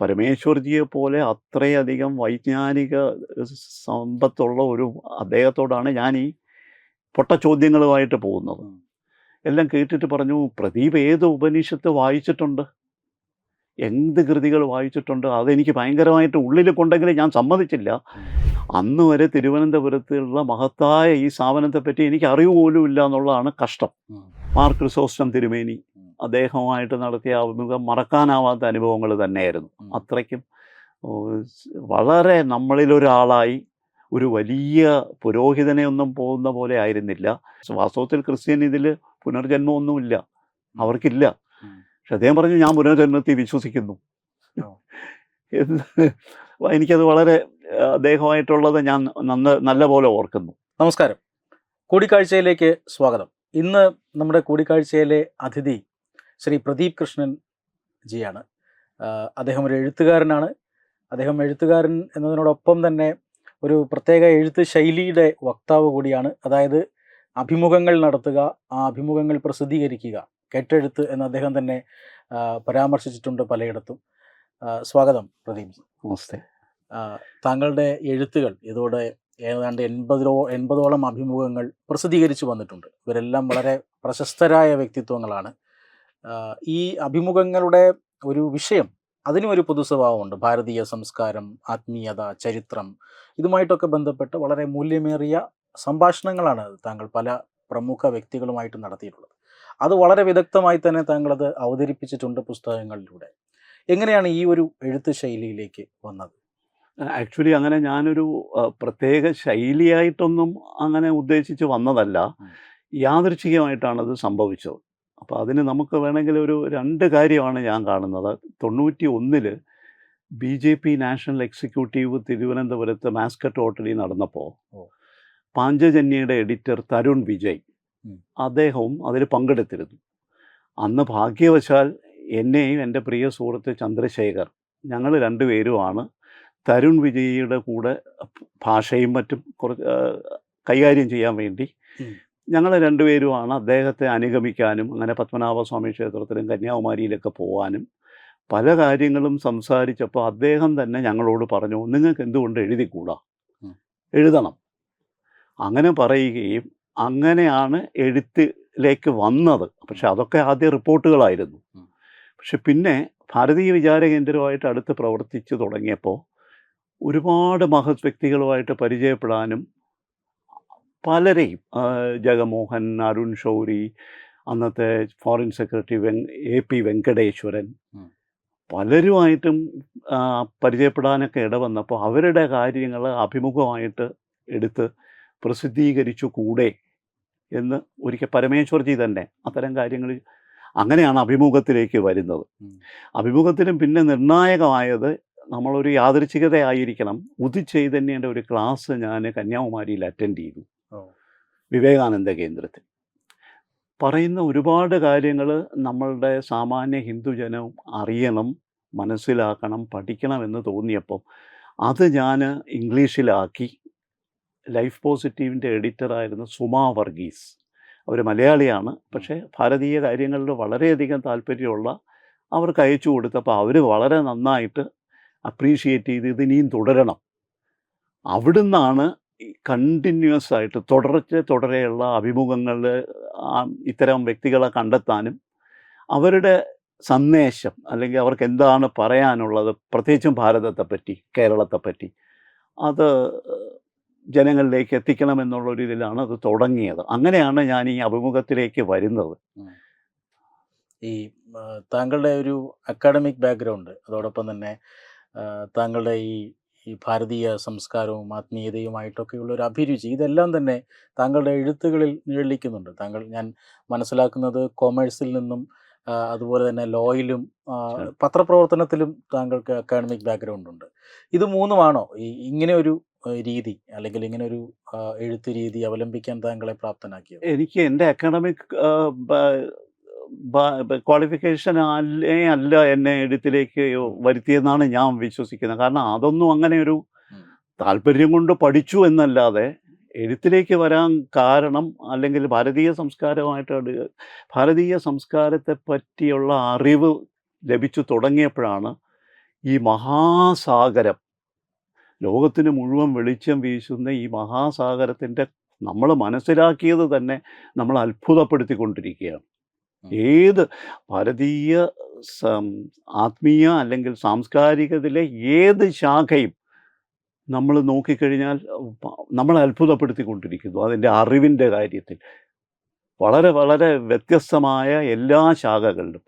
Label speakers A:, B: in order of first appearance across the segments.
A: പരമേശ്വർജിയെ പോലെ അത്രയധികം വൈജ്ഞാനിക സമ്പത്തുള്ള ഒരു അദ്ദേഹത്തോടാണ് ഞാൻ ഈ പൊട്ട ചോദ്യങ്ങളുമായിട്ട് പോകുന്നത്. എല്ലാം കേട്ടിട്ട് പറഞ്ഞു പ്രദീപ് ഏത് ഉപനിഷത്ത് വായിച്ചിട്ടുണ്ട്? എന്ത് കൃതികൾ വായിച്ചിട്ടുണ്ട്? അതെനിക്ക് ഭയങ്കരമായിട്ട് ഉള്ളിൽ കൊണ്ടെങ്കിലും ഞാൻ സമ്മതിച്ചില്ല. അന്ന് വരെ തിരുവനന്തപുരത്തുള്ള മഹത്തായ ഈ സ്ഥാപനത്തെപ്പറ്റി എനിക്ക് അറിവ് പോലും ഇല്ല എന്നുള്ളതാണ് കഷ്ടം.
B: മാർക്ക്
A: റിസോസ്റ്റം ക്രിസോസ്റ്റം തിരുമേനി. അദ്ദേഹവുമായിട്ട് നടത്തിയ അഭിമുഖം മറക്കാനാവാത്ത അനുഭവങ്ങൾ തന്നെയായിരുന്നു. അത്രയ്ക്കും വളരെ നമ്മളിലൊരാളായി ഒരു വലിയ പുരോഹിതനെ ഒന്നും പോകുന്ന പോലെ ആയിരുന്നില്ല. വാസ്തവത്തിൽ ക്രിസ്ത്യൻ ഇതിൽ പുനർജന്മമൊന്നുമില്ല. അവർക്കില്ല. പക്ഷെ അദ്ദേഹം പറഞ്ഞു ഞാൻ പുനർജന്മത്തിൽ വിശ്വസിക്കുന്നു. എനിക്കത് വളരെ അദ്ദേഹമായിട്ടുള്ളത് ഞാൻ നന്ന നല്ല പോലെ ഓർക്കുന്നു.
B: നമസ്കാരം. കൂടിക്കാഴ്ചയിലേക്ക് സ്വാഗതം. ഇന്ന് നമ്മുടെ കൂടിക്കാഴ്ചയിലെ അതിഥി ശ്രീ പ്രദീപ് കൃഷ്ണൻ ജിയാണ്. അദ്ദേഹം ഒരു എഴുത്തുകാരനാണ്. അദ്ദേഹം എഴുത്തുകാരൻ എന്നതിനോടൊപ്പം തന്നെ ഒരു പ്രത്യേക എഴുത്ത് ശൈലിയുടെ വക്താവ് കൂടിയാണ്. അതായത് അഭിമുഖങ്ങൾ നടത്തുക ആ അഭിമുഖങ്ങൾ പ്രസിദ്ധീകരിക്കുക കെട്ടെഴുത്ത് എന്ന് അദ്ദേഹം തന്നെ പരാമർശിച്ചിട്ടുണ്ട് പലയിടത്തും. സ്വാഗതം പ്രദീപ് ജി.
A: നമസ്തേ.
B: താങ്കളുടെ എഴുത്തുകൾ ഇതോടെ ഏതാണ്ട് എൺപതിലോ എൺപതോളം അഭിമുഖങ്ങൾ പ്രസിദ്ധീകരിച്ചു വന്നിട്ടുണ്ട്. ഇവരെല്ലാം വളരെ പ്രശസ്തരായ വ്യക്തിത്വങ്ങളാണ്. ഈ അഭിമുഖങ്ങളുടെ ഒരു വിഷയം അതിനും ഒരു പൊതു സ്വഭാവമുണ്ട് ഭാരതീയ സംസ്കാരം ആത്മീയത ചരിത്രം ഇതുമായിട്ടൊക്കെ ബന്ധപ്പെട്ട് വളരെ മൂല്യമേറിയ സംഭാഷണങ്ങളാണ് താങ്കൾ പല പ്രമുഖ വ്യക്തികളുമായിട്ട് നടത്തിയിട്ടുള്ളത്. അത് വളരെ വിദഗ്ധമായി തന്നെ താങ്കളത് അവതരിപ്പിച്ചിട്ടുണ്ട് പുസ്തകങ്ങളിലൂടെ. എങ്ങനെയാണ് ഈ ഒരു എഴുത്ത് ശൈലിയിലേക്ക് വന്നത്?
A: ആക്ച്വലി അങ്ങനെ ഞാനൊരു പ്രത്യേക ശൈലിയായിട്ടൊന്നും അങ്ങനെ ഉദ്ദേശിച്ച് വന്നതല്ല.
B: യാദൃച്ഛികമായിട്ടാണത്
A: യാദൃച്ഛികമായിട്ടാണ് അത് സംഭവിച്ചത്. അപ്പോൾ അതിന് നമുക്ക് വേണമെങ്കിൽ ഒരു രണ്ട് കാര്യമാണ് ഞാൻ കാണുന്നത് തൊണ്ണൂറ്റി ഒന്നിൽ B J P national executive തിരുവനന്തപുരത്ത് മാസ്കറ്റ് ഹോട്ടലിൽ നടന്നപ്പോൾ. പാഞ്ചജന്യയുടെ എഡിറ്റർ തരുൺ വിജയ് അദ്ദേഹവും അതിൽ പങ്കെടുത്തിരുന്നു അന്ന് ഭാഗ്യവശാൽ എന്നെയും എന്റെ പ്രിയ സുഹൃത്ത് ചന്ദ്രശേഖർ ഞങ്ങൾ രണ്ടുപേരുമാണ് തരുൺ വിജയിയുടെ കൂടെ ഭാഷയും മറ്റും കുറച്ച് കൈകാര്യം ചെയ്യാൻ വേണ്ടി. ഞങ്ങൾ രണ്ടുപേരുമാണ് അദ്ദേഹത്തെ അനുഗമിക്കാനും അങ്ങനെ പത്മനാഭസ്വാമി ക്ഷേത്രത്തിലും കന്യാകുമാരിയിലൊക്കെ പോകാനും പല കാര്യങ്ങളും സംസാരിച്ചപ്പോൾ അദ്ദേഹം തന്നെ ഞങ്ങളോട് പറഞ്ഞു നിങ്ങൾക്ക് എന്തുകൊണ്ട് എഴുതിക്കൂടാ. എഴുതണം. അങ്ങനെ പറയുകയും അങ്ങനെയാണ് എഴുത്തിലേക്ക് വന്നത്. പക്ഷെ അതൊക്കെ ആദ്യ റിപ്പോർട്ടുകളായിരുന്നു. പക്ഷെ പിന്നെ ഭാരതീയ വിചാര കേന്ദ്രമായിട്ട് അടുത്ത് പ്രവർത്തിച്ചു തുടങ്ങിയപ്പോൾ ഒരുപാട് മഹത് വ്യക്തികളുമായിട്ട് പരിചയപ്പെടാനും പലരെയും ജഗമോഹൻ അരുൺ ഷൗരി അന്നത്തെ ഫോറിൻ സെക്രട്ടറി വെങ് എ പി വെങ്കടേശ്വരൻ. പലരുമായിട്ടും പരിചയപ്പെടാനൊക്കെ ഇടവന്നപ്പോൾ അവരുടെ കാര്യങ്ങൾ അഭിമുഖമായിട്ട് എടുത്ത് പ്രസിദ്ധീകരിച്ചു കൂടെ എന്ന് ഒരിക്കൽ പരമേശ്വർജി തന്നെ അത്തരം കാര്യങ്ങൾ അങ്ങനെയാണ് അഭിമുഖത്തിലേക്ക് വരുന്നത്. അഭിമുഖത്തിലും പിന്നെ നിർണായകമായത് നമ്മളൊരു യാദൃച്ഛികതയായിരിക്കണം ഉദിച്ചൈതന്യന്റെ ഒരു ക്ലാസ് ഞാൻ കന്യാകുമാരിയിൽ അറ്റൻഡ് ചെയ്തു. വിവേകാനന്ദ കേന്ദ്രത്തിൽ. പറയുന്ന ഒരുപാട് കാര്യങ്ങൾ നമ്മളുടെ സാമാന്യ ഹിന്ദുജനവും അറിയണം മനസ്സിലാക്കണം പഠിക്കണം എന്ന് തോന്നിയപ്പോൾ അത് ഞാൻ ഇംഗ്ലീഷിലാക്കി. ലൈഫ് പോസിറ്റീവിന്റെ എഡിറ്ററായിരുന്ന സുമാ വർഗീസ്. അവർ മലയാളിയാണ്. പക്ഷേ ഭാരതീയ കാര്യങ്ങളിൽ വളരെയധികം താല്പര്യമുള്ള അവർക്ക് അയച്ചു കൊടുത്തപ്പോൾ അവർ വളരെ നന്നായിട്ട് അപ്രീഷിയേറ്റ് ചെയ്ത് ഇത് ഇനിയും തുടരണം. അവിടുന്നാണ് കണ്ടിന്യൂസ് ആയിട്ട് തുടർച്ച തുടരെയുള്ള അഭിമുഖങ്ങളിൽ ഇത്തരം വ്യക്തികളെ കണ്ടെത്താനും അവരുടെ സന്ദേശം അല്ലെങ്കിൽ അവർക്ക് എന്താണ് പറയാനുള്ളത് പ്രത്യേകിച്ചും ഭാരതത്തെ പറ്റി കേരളത്തെ പറ്റി അത് ജനങ്ങളിലേക്ക് എത്തിക്കണമെന്നുള്ള ഒരു ഇതിലാണ് അത് തുടങ്ങിയത്. അങ്ങനെയാണ് ഞാൻ ഈ അഭിമുഖത്തിലേക്ക് വരുന്നത്.
B: ഈ താങ്കളുടെ ഒരു അക്കാഡമിക് ബാക്ക്ഗ്രൗണ്ട് അതോടൊപ്പം തന്നെ താങ്കളുടെ ഈ ഈ ഭാരതീയ സംസ്കാരവും ആത്മീയതയുമായിട്ടൊക്കെയുള്ള ഒരു അഭിരുചി ഇതെല്ലാം തന്നെ താങ്കളുടെ എഴുത്തുകളിൽ നിഴലിക്കുന്നുണ്ട്. താങ്കൾ ഞാൻ മനസ്സിലാക്കുന്നത് കോമേഴ്സിൽ നിന്നും അതുപോലെ തന്നെ ലോയിലും പത്രപ്രവർത്തനത്തിലും താങ്കൾക്ക് അക്കാഡമിക് ബാക്ക്ഗ്രൗണ്ട് ഉണ്ട്. ഇത് മൂന്നുമാണോ? ഈ ഇങ്ങനെ ഒരു രീതി അല്ലെങ്കിൽ ഇങ്ങനെ ഒരു എഴുത്ത് രീതി അവലംബിക്കാൻ താങ്കളെ പ്രാപ്തനാക്കിയത്?
A: എനിക്ക് എന്റെ അക്കാഡമിക് ക്വാളിഫിക്കേഷൻ അല്ലേ അല്ല എന്നെ എഴുത്തിലേക്ക് വരുത്തിയെന്നാണ് ഞാൻ വിശ്വസിക്കുന്നത് കാരണം അതൊന്നും അങ്ങനെ ഒരു. താല്പര്യം കൊണ്ട് പഠിച്ചു എന്നല്ലാതെ എഴുത്തിലേക്ക് വരാൻ കാരണം അല്ലെങ്കിൽ ഭാരതീയ സംസ്കാരമായിട്ട് ഭാരതീയ സംസ്കാരത്തെ പറ്റിയുള്ള അറിവ് ലഭിച്ചു തുടങ്ങിയപ്പോഴാണ് ഈ മഹാസാഗരം ലോകത്തിന് മുഴുവൻ വെളിച്ചം വീശുന്ന ഈ മഹാസാഗരത്തിന്റെ നമ്മൾ മനസ്സിലാക്കിയത് തന്നെ നമ്മൾ അത്ഭുതപ്പെടുത്തിക്കൊണ്ടിരിക്കുകയാണ്. ഏത് ഭാരതീയ ആത്മീയ അല്ലെങ്കിൽ സാംസ്കാരികത്തിലെ ഏത് ശാഖയും നമ്മൾ നോക്കിക്കഴിഞ്ഞാൽ നമ്മൾ അത്ഭുതപ്പെടുത്തിക്കൊണ്ടിരിക്കുന്നു. അതിന്റെ അറിവിന്റെ കാര്യത്തിൽ. വളരെ വളരെ വ്യത്യസ്തമായ എല്ലാ ശാഖകളിലും.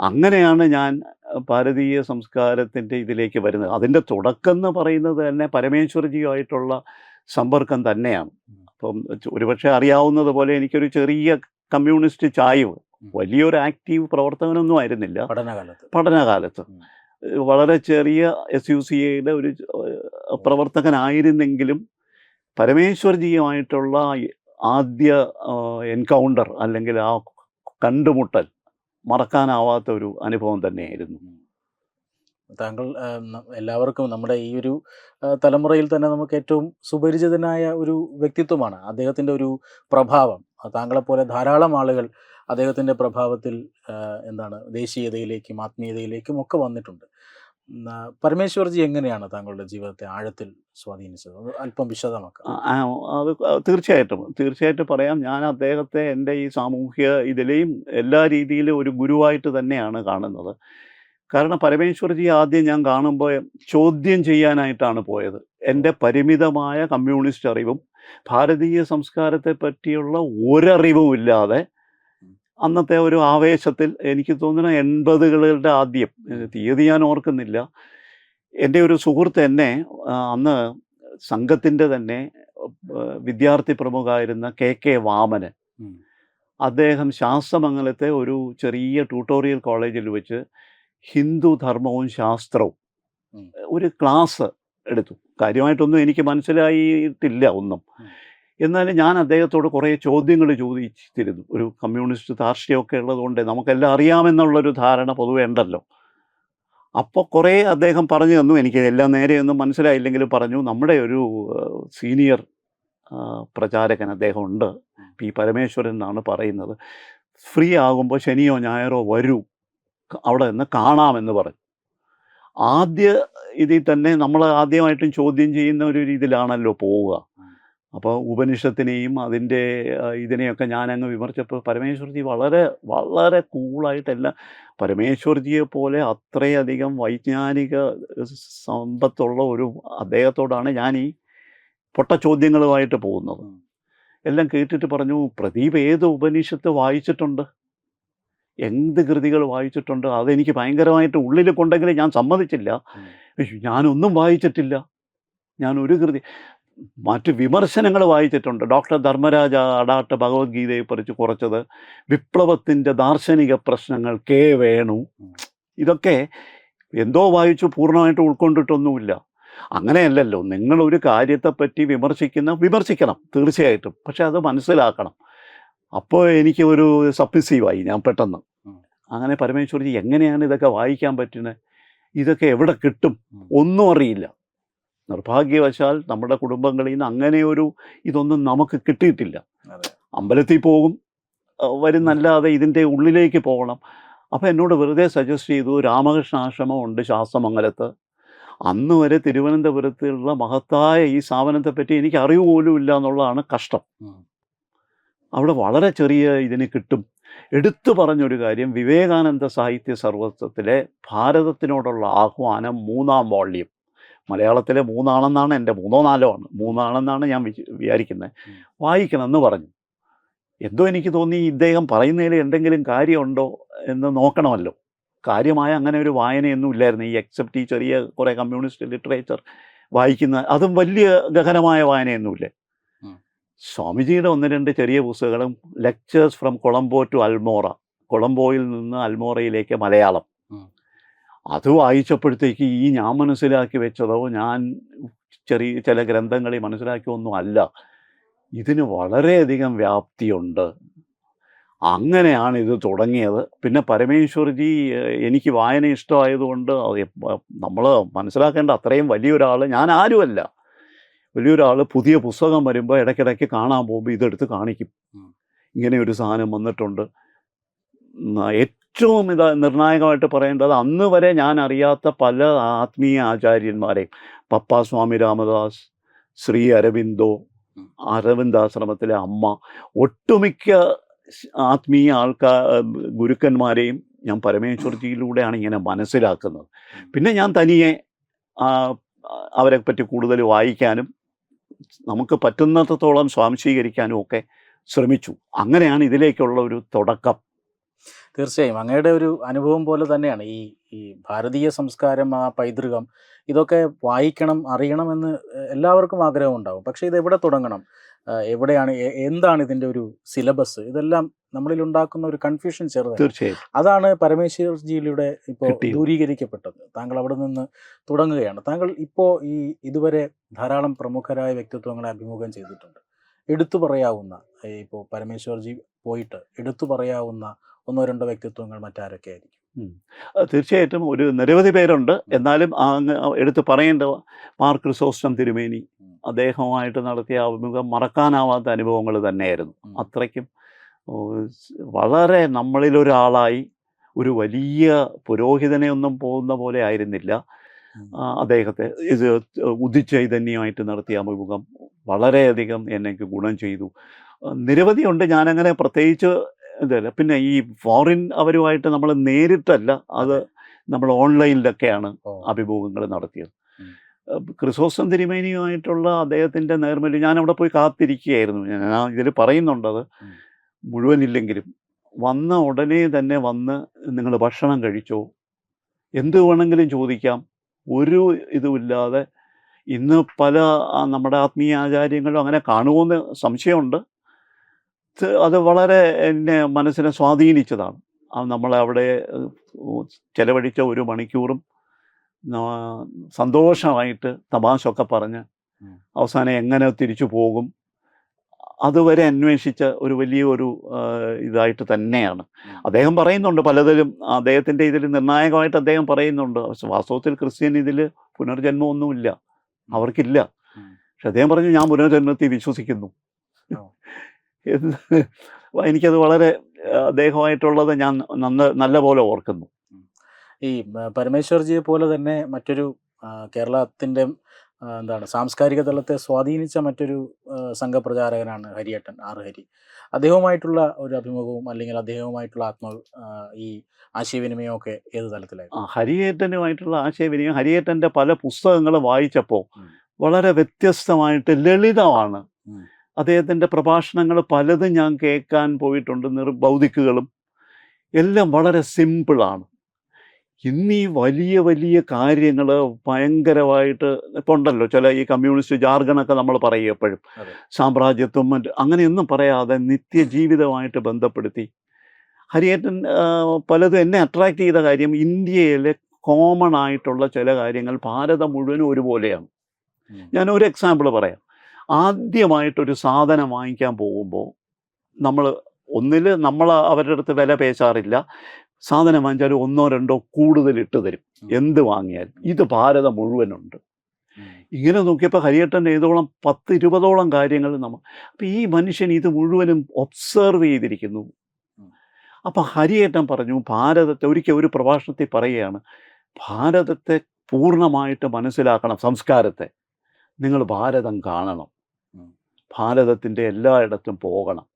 A: അങ്ങനെയാണ് ഞാൻ ഭാരതീയ സംസ്കാരത്തിന്റെ ഇതിലേക്ക് വരുന്നത്. അതിന്റെ തുടക്കം എന്ന് പറയുന്നത് തന്നെ പരമേശ്വരജിയുമായിട്ടുള്ള സമ്പർക്കം തന്നെയാണ്. അപ്പം ഒരുപക്ഷെ അറിയാവുന്നത് പോലെ എനിക്കൊരു ചെറിയ കമ്മ്യൂണിസ്റ്റ് ചായ്വ് വലിയൊരു ആക്റ്റീവ് പ്രവർത്തകനൊന്നും ആയിരുന്നില്ല.
B: പഠനകാലത്ത്.
A: പഠനകാലത്ത്. വളരെ ചെറിയ എസ് യു സി എയുടെ ഒരു പ്രവർത്തകനായിരുന്നെങ്കിലും പരമേശ്വർജിയുമായിട്ടുള്ള ആദ്യ എൻകൗണ്ടർ അല്ലെങ്കിൽ ആ കണ്ടുമുട്ടൽ മറക്കാനാവാത്ത ഒരു അനുഭവം തന്നെയായിരുന്നു.
B: താങ്കൾ എല്ലാവർക്കും നമ്മുടെ ഈ ഒരു തലമുറയിൽ തന്നെ നമുക്ക് ഏറ്റവും സുപരിചിതനായ ഒരു വ്യക്തിത്വമാണ് അദ്ദേഹത്തിന്റെ ഒരു പ്രഭാവം. താങ്കളെപ്പോലെ ധാരാളം ആളുകൾ അദ്ദേഹത്തിന്റെ പ്രഭാവത്തിൽ എന്താണ് ദേശീയതയിലേക്കും ആത്മീയതയിലേക്കും ഒക്കെ വന്നിട്ടുണ്ട്. പരമേശ്വർജി എങ്ങനെയാണ് താങ്കളുടെ ജീവിതത്തെ ആഴത്തിൽ സ്വാധീനിച്ചത്? അല്പം വിശദമാക്കാം.
A: അത് തീർച്ചയായിട്ടും തീർച്ചയായിട്ടും പറയാം. ഞാൻ അദ്ദേഹത്തെ എന്റെ ഈ സാമൂഹ്യ ഇതിലെയും എല്ലാ രീതിയിലും ഒരു ഗുരുവായിട്ട് തന്നെയാണ് കാണുന്നത്. കാരണം പരമേശ്വർജി ആദ്യം ഞാൻ കാണുമ്പോൾ ചോദ്യം ചെയ്യാനായിട്ടാണ് പോയത്. എന്റെ പരിമിതമായ കമ്മ്യൂണിസ്റ്റ് അറിവും ഭാരതീയ സംസ്കാരത്തെ പറ്റിയുള്ള ഒരറിവും ഇല്ലാതെ അന്നത്തെ ഒരു ആവേശത്തിൽ എനിക്ക് തോന്നുന്ന എൺപതുകളുടെ ആദ്യം. തീയതി ഞാൻ ഓർക്കുന്നില്ല. എന്റെ ഒരു സുഹൃത്ത് എന്നെ അന്ന് സംഘത്തിന്റെ തന്നെ വിദ്യാർത്ഥി പ്രമുഖായിരുന്ന കെ കെ വാമനൻ അദ്ദേഹം ശാസ്ത്രമംഗലത്തെ ഒരു ചെറിയ ട്യൂട്ടോറിയൽ കോളേജിൽ വെച്ച് ഹിന്ദു ധർമ്മവും ശാസ്ത്രവും ഒരു ക്ലാസ് എടുത്തു. കാര്യമായിട്ടൊന്നും എനിക്ക് മനസ്സിലായിട്ടില്ല ഒന്നും.
B: ഉം.
A: എന്നാലും ഞാൻ അദ്ദേഹത്തോട് കുറേ ചോദ്യങ്ങൾ ചോദിച്ചിരുന്നു. ഒരു കമ്മ്യൂണിസ്റ്റ് ധാർഷ്ട്യമൊക്കെ ഉള്ളതുകൊണ്ട് നമുക്കെല്ലാം അറിയാമെന്നുള്ളൊരു ധാരണ പൊതുവെ ഉണ്ടല്ലോ. അപ്പോൾ കുറേ അദ്ദേഹം പറഞ്ഞു തന്നു. എനിക്ക് എല്ലാം നേരെയൊന്നും മനസ്സിലായില്ലെങ്കിലും പറഞ്ഞു നമ്മുടെ ഒരു സീനിയർ പ്രചാരകൻ അദ്ദേഹമുണ്ട്. പി. പരമേശ്വരൻ എന്നാണ് പറയുന്നത്. ഫ്രീ ആകുമ്പോൾ ശനിയോ ഞായറോ വരൂ. അവിടെ നിന്ന് കാണാമെന്ന് പറഞ്ഞു. ആദ്യ ഇതിൽ തന്നെ നമ്മൾ ആദ്യമായിട്ടും ചോദ്യം ചെയ്യുന്ന ഒരു രീതിയിലാണല്ലോ പോവുക. അപ്പോൾ ഉപനിഷത്തിനെയും അതിന്റെ ഇതിനെയൊക്കെ ഞാനങ്ങ് വിമർശിച്ചപ്പോൾ പരമേശ്വർജി വളരെ വളരെ കൂളായിട്ടെല്ലാം പരമേശ്വർജിയെ പോലെ അത്രയധികം വൈജ്ഞാനിക സമ്പത്തുള്ള ഒരു അദ്ദേഹത്തോടാണ് ഞാൻ ഈ പൊട്ട ചോദ്യങ്ങളുമായിട്ട് പോകുന്നത്. എല്ലാം കേട്ടിട്ട് പറഞ്ഞു പ്രദീപ് ഏത് ഉപനിഷത്ത് വായിച്ചിട്ടുണ്ട്? എന്ത് കൃതികൾ വായിച്ചിട്ടുണ്ട്? അതെനിക്ക് ഭയങ്കരമായിട്ട് ഉള്ളിൽ കൊണ്ടെങ്കിൽ ഞാൻ സമ്മതിച്ചില്ല. ഞാനൊന്നും വായിച്ചിട്ടില്ല. ഞാൻ ഒരു കൃതി മറ്റ് വിമർശനങ്ങൾ വായിച്ചിട്ടുണ്ട്. ഡോക്ടർ ധർമ്മരാജ അടാട്ട് ഭഗവത്ഗീതയെ കുറിച്ച് കുറച്ചത്. വിപ്ലവത്തിന്റെ ദാർശനിക പ്രശ്നങ്ങൾ കെ വേണു. ഇതൊക്കെ എന്തോ വായിച്ചു പൂർണമായിട്ട് ഉൾക്കൊണ്ടിട്ടൊന്നുമില്ല. അങ്ങനെയല്ലല്ലോ. നിങ്ങൾ ഒരു കാര്യത്തെപ്പറ്റി വിമർശിക്കുന്ന വിമർശിക്കണം തീർച്ചയായിട്ടും. പക്ഷെ അത് മനസ്സിലാക്കണം. അപ്പോൾ എനിക്ക് ഒരു സബ്മിസീവായി ഞാൻ പെട്ടെന്ന്. അങ്ങനെ പരമേശ്വരജി എങ്ങനെയാണ് ഇതൊക്കെ വായിക്കാൻ പറ്റുന്നത്? ഇതൊക്കെ എവിടെ കിട്ടും? ഒന്നും അറിയില്ല. നിർഭാഗ്യവശാൽ നമ്മുടെ കുടുംബങ്ങളിൽ നിന്ന് അങ്ങനെ ഒരു ഇതൊന്നും നമുക്ക് കിട്ടിയിട്ടില്ല. അമ്പലത്തിൽ പോകും വരുന്നല്ലാതെ ഇതിന്റെ ഉള്ളിലേക്ക് പോകണം. അപ്പോൾ എന്നോട് വെറുതെ സജസ്റ്റ് ചെയ്തു രാമകൃഷ്ണ ആശ്രമം ഉണ്ട് ശാസ്ത്രമംഗലത്ത് അന്ന് വരെ തിരുവനന്തപുരത്തുള്ള മഹത്തായ ഈ സ്ഥാപനത്തെപ്പറ്റി എനിക്ക് അറിവ് പോലും ഇല്ല എന്നുള്ളതാണ് കഷ്ടം. അവിടെ വളരെ ചെറിയ ഇതിന് കിട്ടും. എടുത്തു പറഞ്ഞൊരു കാര്യം വിവേകാനന്ദ സാഹിത്യ സർവത്വത്തിലെ ഭാരതത്തിനോടുള്ള ആഹ്വാനം മൂന്നാം വോള്യം. മലയാളത്തിലെ മൂന്നാണെന്നാണ് എന്റെ മൂന്നോ നാലോ ആണ്. മൂന്നാണെന്നാണ് ഞാൻ വിച- വിചാരിക്കുന്നത്
B: വായിക്കണം
A: വായിക്കണമെന്ന് പറഞ്ഞു. എന്തോ എനിക്ക് തോന്നി ഇദ്ദേഹം പറയുന്നതിൽ എന്തെങ്കിലും കാര്യമുണ്ടോ എന്ന് നോക്കണമല്ലോ. കാര്യമായ അങ്ങനെ ഒരു വായനയൊന്നും ഇല്ലായിരുന്നു. ഈ എക്സെപ്റ്റ് ഈ ചെറിയ കുറേ കമ്മ്യൂണിസ്റ്റ് ലിറ്ററേച്ചർ വായിക്കുന്ന അതും വലിയ ഗഹനമായ വായനയൊന്നുമില്ല. സ്വാമിജിയുടെ ഒന്ന് രണ്ട് ചെറിയ പുസ്തകങ്ങളും lectures from Colombo to Almora കൊളംബോയിൽ നിന്ന് അൽമോറയിലേക്ക് മലയാളം. അത് വായിച്ചപ്പോഴത്തേക്ക് ഈ ഞാൻ മനസ്സിലാക്കി വെച്ചതോ ഞാൻ ചെറിയ ചില ഗ്രന്ഥങ്ങളിൽ മനസ്സിലാക്കിയൊന്നും അല്ല. ഇതിന് വളരെയധികം വ്യാപ്തിയുണ്ട്. അങ്ങനെയാണ് ഇത് തുടങ്ങിയത്. പിന്നെ പരമേശ്വർജി എനിക്ക് വായന ഇഷ്ടമായതുകൊണ്ട് നമ്മൾ മനസ്സിലാക്കേണ്ട അത്രയും വലിയൊരാൾ ഞാൻ ആരുമല്ല. വലിയൊരാൾ പുതിയ പുസ്തകം വരുമ്പോൾ ഇടയ്ക്കിടയ്ക്ക് കാണാൻ പോകുമ്പോൾ ഇതെടുത്ത് കാണിക്കും. ഇങ്ങനെ ഒരു സാധനം വന്നിട്ടുണ്ട്. ഏറ്റവും ഇത് നിർണായകമായിട്ട് പറയേണ്ടത് അന്ന് വരെ ഞാൻ അറിയാത്ത പല ആത്മീയ ആചാര്യന്മാരെയും. പപ്പ സ്വാമി രാമദാസ് ശ്രീ അരവിന്ദോ. അരവിന്ദാശ്രമത്തിലെ അമ്മ ഒട്ടുമിക്ക ആത്മീയ ആൾക്കാർ ഗുരുക്കന്മാരെയും ഞാൻ പരമേശ്വർജിയിലൂടെയാണ് ഇങ്ങനെ മനസ്സിലാക്കുന്നത്. പിന്നെ ഞാൻ തനിയെ അവരെ പറ്റി കൂടുതൽ വായിക്കാനും നമുക്ക് പറ്റുന്നിടത്തോളം സ്വാംശീകരിക്കാനും ഒക്കെ ശ്രമിച്ചു. അങ്ങനെയാണ് ഇതിലേക്കുള്ള ഒരു തുടക്കം.
B: തീർച്ചയായും. അങ്ങയുടെ ഒരു അനുഭവം പോലെ തന്നെയാണ് ഈ ഈ ഭാരതീയ സംസ്കാരം ആ പൈതൃകം ഇതൊക്കെ വായിക്കണം അറിയണമെന്ന് എല്ലാവർക്കും ആഗ്രഹം ഉണ്ടാവും. പക്ഷേ ഇത് എവിടെ തുടങ്ങണം? എവിടെയാണ് എന്താണ് ഇതിന്റെ ഒരു സിലബസ്? ഇതെല്ലാം നമ്മളിൽ ഉണ്ടാക്കുന്ന ഒരു കൺഫ്യൂഷൻ ചെറുത്
A: തീർച്ചയായും.
B: അതാണ് പരമേശ്വർജിയിലൂടെ ഇപ്പോൾ. ദൂരീകരിക്കപ്പെട്ടത്. താങ്കൾ അവിടെ നിന്ന് തുടങ്ങുകയാണ്. താങ്കൾ ഇപ്പോൾ ഈ ഇതുവരെ ധാരാളം പ്രമുഖരായ വ്യക്തിത്വങ്ങളെ അഭിമുഖം ചെയ്തിട്ടുണ്ട്. എടുത്തു പറയാവുന്ന ഇപ്പോൾ പരമേശ്വർജി പോയിട്ട് എടുത്തു പറയാവുന്ന ഒന്നോ രണ്ടോ വ്യക്തിത്വങ്ങൾ മറ്റാരൊക്കെ ആയിരിക്കും?
A: തീർച്ചയായിട്ടും ഒരു നിരവധി പേരുണ്ട്. എന്നാലും അങ്ങ് എടുത്ത് പറയേണ്ട മാർ ക്രിസോസ്റ്റം തിരുമേനി
B: അദ്ദേഹമായിട്ട്
A: അദ്ദേഹവുമായിട്ട് നടത്തിയ അഭിമുഖം മറക്കാനാവാത്ത അനുഭവങ്ങൾ തന്നെയായിരുന്നു. അത്രയ്ക്കും വളരെ നമ്മളിലൊരാളായി ഒരു വലിയ പുരോഹിതനെ ഒന്നും പോകുന്ന പോലെ ആയിരുന്നില്ല. അദ്ദേഹത്തെ ഇത് ഉദിച്ചൈതന്യമായിട്ട് നടത്തിയ അഭിമുഖം. വളരെയധികം എന്നെക്ക് ഗുണം ചെയ്തു. നിരവധിയുണ്ട് ഞാനങ്ങനെ പ്രത്യേകിച്ച് ഇതല്ല. പിന്നെ ഈ ഫോറിൻ അവരുമായിട്ട് നമ്മൾ നേരിട്ടല്ല. അത് നമ്മൾ ഓൺലൈനിലൊക്കെയാണ്. അഭിമുഖങ്ങൾ നടത്തിയത്. ക്രിസോസ്റ്റം തിരുമേനിയുമായിട്ടുള്ള അദ്ദേഹത്തിന്റെ നേർമൽ ഞാൻ അവിടെ പോയി കാത്തിരിക്കുകയായിരുന്നു. ഞാൻ ഇതിൽ പറയുന്നുണ്ടത്
B: മുഴുവൻ
A: മുഴുവനില്ലെങ്കിലും വന്ന ഉടനെ തന്നെ വന്ന് നിങ്ങൾ ഭക്ഷണം കഴിച്ചോ? എന്ത് വേണമെങ്കിലും ചോദിക്കാം. ഒരു ഇതുമില്ലാതെ ഇന്ന് പല നമ്മുടെ ആത്മീയ ആചാര്യങ്ങളും അങ്ങനെ കാണുമെന്ന് സംശയമുണ്ട്. അത് വളരെ എന്നെ മനസ്സിനെ സ്വാധീനിച്ചതാണ്. നമ്മളവിടെ ചെലവഴിച്ച ഒരു മണിക്കൂറും സന്തോഷമായിട്ട് തമാശൊക്കെ പറഞ്ഞ് അവസാനം എങ്ങനെ തിരിച്ചു പോകും അതുവരെ അന്വേഷിച്ച ഒരു വലിയ ഒരു ഇതായിട്ട് തന്നെയാണ്. അദ്ദേഹം പറയുന്നുണ്ട് പലതിലും അദ്ദേഹത്തിന്റെ ഇതിൽ നിർണായകമായിട്ട് അദ്ദേഹം പറയുന്നുണ്ട്. വാസ്തവത്തിൽ ക്രിസ്ത്യൻ ഇതിൽ പുനർജന്മമൊന്നുമില്ല. അവർക്കില്ല. പക്ഷെ അദ്ദേഹം പറഞ്ഞു ഞാൻ പുനർജന്മത്തിൽ വിശ്വസിക്കുന്നു. എനിക്കത് വളരെ അദ്ദേഹമായിട്ടുള്ളത് ഞാൻ നന്ന നല്ല പോലെ ഓർക്കുന്നു
B: ഈ പരമേശ്വർജിയെ പോലെ തന്നെ മറ്റൊരു കേരളത്തിന്റെ എന്താണ് സാംസ്കാരിക തലത്തെ സ്വാധീനിച്ച മറ്റൊരു സംഘപ്രചാരകനാണ് ഹരിയേട്ടൻ ആർ ഹരി. അദ്ദേഹവുമായിട്ടുള്ള ഒരു അഭിമുഖവും അല്ലെങ്കിൽ അദ്ദേഹവുമായിട്ടുള്ള ആത്മ ഈ ആശയവിനിമയം ഒക്കെ ഏത് തലത്തിലായിരുന്നു?
A: ഹരിയേറ്റനുമായിട്ടുള്ള ആശയവിനിമയം ഹരിയേറ്റന്റെ പല പുസ്തകങ്ങൾ വായിച്ചപ്പോൾ വളരെ വ്യത്യസ്തമായിട്ട് ലളിതമാണ്. അദ്ദേഹത്തിന്റെ പ്രഭാഷണങ്ങൾ പലതും ഞാൻ കേൾക്കാൻ പോയിട്ടുണ്ട് നിർഭൗതിക്കുകളും എല്ലാം വളരെ സിമ്പിളാണ്. ഇന്ന് ഈ വലിയ വലിയ കാര്യങ്ങൾ ഭയങ്കരമായിട്ട് ഇപ്പം ഉണ്ടല്ലോ ചില ഈ കമ്മ്യൂണിസ്റ്റ് ജാർഗണൊക്കെ നമ്മൾ പറയും എപ്പോഴും സാമ്രാജ്യത്വം മറ്റ് അങ്ങനെയൊന്നും പറയാതെ നിത്യജീവിതമായിട്ട് ബന്ധപ്പെടുത്തി. ഹരിയേറ്റൻ പലതും എന്നെ അട്രാക്റ്റ് ചെയ്ത കാര്യം ഇന്ത്യയിലെ കോമൺ ആയിട്ടുള്ള ചില കാര്യങ്ങൾ ഭാരതം മുഴുവനും ഒരുപോലെയാണ്. ഞാൻ ഒരു എക്സാമ്പിൾ പറയാം. ആദ്യമായിട്ടൊരു സാധനം വാങ്ങിക്കാൻ പോകുമ്പോൾ നമ്മൾ ഒന്നിൽ നമ്മൾ അവരുടെ അടുത്ത് വില പേശാറില്ല. സാധനം വാങ്ങിച്ചാൽ ഒന്നോ രണ്ടോ കൂടുതൽ ഇട്ട് തരും. എന്ത് വാങ്ങിയാലും. ഇത് ഭാരതം മുഴുവനുണ്ട്. ഇങ്ങനെ നോക്കിയപ്പോൾ ഹരിയേട്ടന്റെ ഏതോളം പത്ത് ഇരുപതോളം കാര്യങ്ങൾ നമ്മൾ അപ്പം ഈ മനുഷ്യൻ ഇത് മുഴുവനും ഒബ്സർവ് ചെയ്തിരിക്കുന്നു. അപ്പം ഹരിയേട്ടൻ പറഞ്ഞു ഭാരതത്തെ ഒരിക്കൽ ഒരു പ്രഭാഷണത്തിൽ പറയുകയാണ് ഭാരതത്തെ പൂർണമായിട്ട് മനസ്സിലാക്കണം സംസ്കാരത്തെ. നിങ്ങൾ ഭാരതം കാണണം. ഭാരതത്തിന്റെ എല്ലായിടത്തും പോകണം.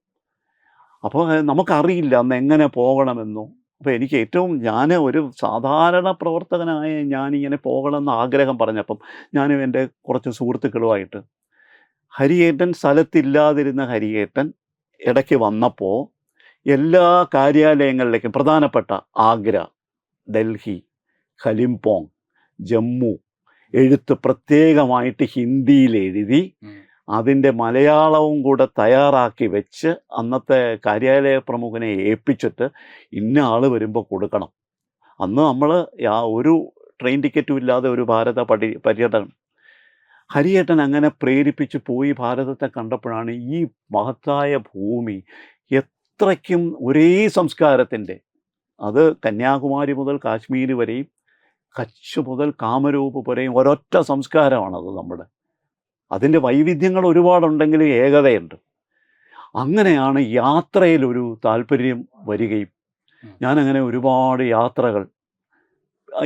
A: അപ്പോൾ നമുക്കറിയില്ല അന്ന് എങ്ങനെ പോകണമെന്നോ. അപ്പോൾ എനിക്ക് ഏറ്റവും ഞാൻ ഒരു സാധാരണ പ്രവർത്തകനായ ഞാനിങ്ങനെ പോകണമെന്ന് ആഗ്രഹം പറഞ്ഞപ്പം ഞാനും എന്റെ കുറച്ച് സുഹൃത്തുക്കളുമായിട്ട് ഹരിയേട്ടൻ സ്ഥലത്തില്ലാതിരുന്ന ഹരിയേട്ടൻ ഇടയ്ക്ക് വന്നപ്പോൾ എല്ലാ കാര്യാലയങ്ങളിലേക്കും പ്രധാനപ്പെട്ട ആഗ്ര ഡൽഹി ഖലിംപോങ് ജമ്മു എഴുത്ത് പ്രത്യേകമായിട്ട് ഹിന്ദിയിൽ എഴുതി. അതിന്റെ മലയാളവും കൂടെ തയ്യാറാക്കി വെച്ച് അന്നത്തെ കാര്യാലയ പ്രമുഖനെ ഏൽപ്പിച്ചിട്ട് ഇന്ന ആൾ വരുമ്പോൾ കൊടുക്കണം. അന്ന് നമ്മൾ ഒരു ട്രെയിൻ ടിക്കറ്റും ഇല്ലാതെ ഒരു ഭാരത പടി പര്യടനം. ഹരിയേട്ടൻ അങ്ങനെ പ്രേരിപ്പിച്ച് പോയി ഭാരതത്തെ കണ്ടപ്പോഴാണ് ഈ മഹത്തായ ഭൂമി എത്രയ്ക്കും ഒരേ സംസ്കാരത്തിന്റെ. അത് കന്യാകുമാരി മുതൽ കാശ്മീർ വരെയും കച്ച് മുതൽ കാമരൂപ് വരെയും ഒരൊറ്റ സംസ്കാരമാണത് നമ്മുടെ. അതിന്റെ വൈവിധ്യങ്ങൾ ഒരുപാടുണ്ടെങ്കിലും ഏകതയുണ്ട് അങ്ങനെയാണ് യാത്രയിലൊരു താല്പര്യം വരികയും. ഞാനങ്ങനെ ഒരുപാട് യാത്രകൾ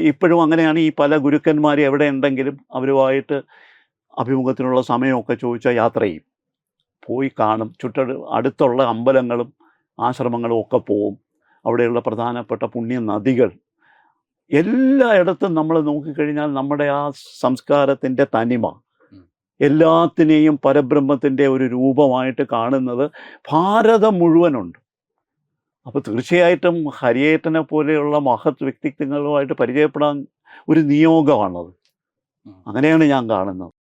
A: ഇപ്പോഴും അങ്ങനെയാണ് ഈ പല ഗുരുക്കന്മാർ എവിടെ ഉണ്ടെങ്കിലും അവരുമായിട്ട് അഭിമുഖത്തിനുള്ള സമയമൊക്കെ ചോദിച്ചാൽ യാത്ര ചെയ്യും പോയി കാണും ചുറ്റടു അടുത്തുള്ള അമ്പലങ്ങളും ആശ്രമങ്ങളും ഒക്കെ പോവും അവിടെയുള്ള പ്രധാനപ്പെട്ട പുണ്യ നദികൾ എല്ലായിടത്തും നമ്മൾ നോക്കിക്കഴിഞ്ഞാൽ നമ്മുടെ ആ സംസ്കാരത്തിന്റെ തനിമ. എല്ലാത്തിനെയും പരബ്രഹ്മത്തിന്റെ ഒരു രൂപമായിട്ട് കാണുന്നത് ഭാരതം മുഴുവനുണ്ട്. അപ്പോൾ തീർച്ചയായിട്ടും ഹരിയേട്ടനെ പോലെയുള്ള മഹത് വ്യക്തിത്വങ്ങളുമായിട്ട് പരിചയപ്പെടാൻ ഒരു നിയോഗമാണത്. അങ്ങനെയാണ് ഞാൻ കാണുന്നത്.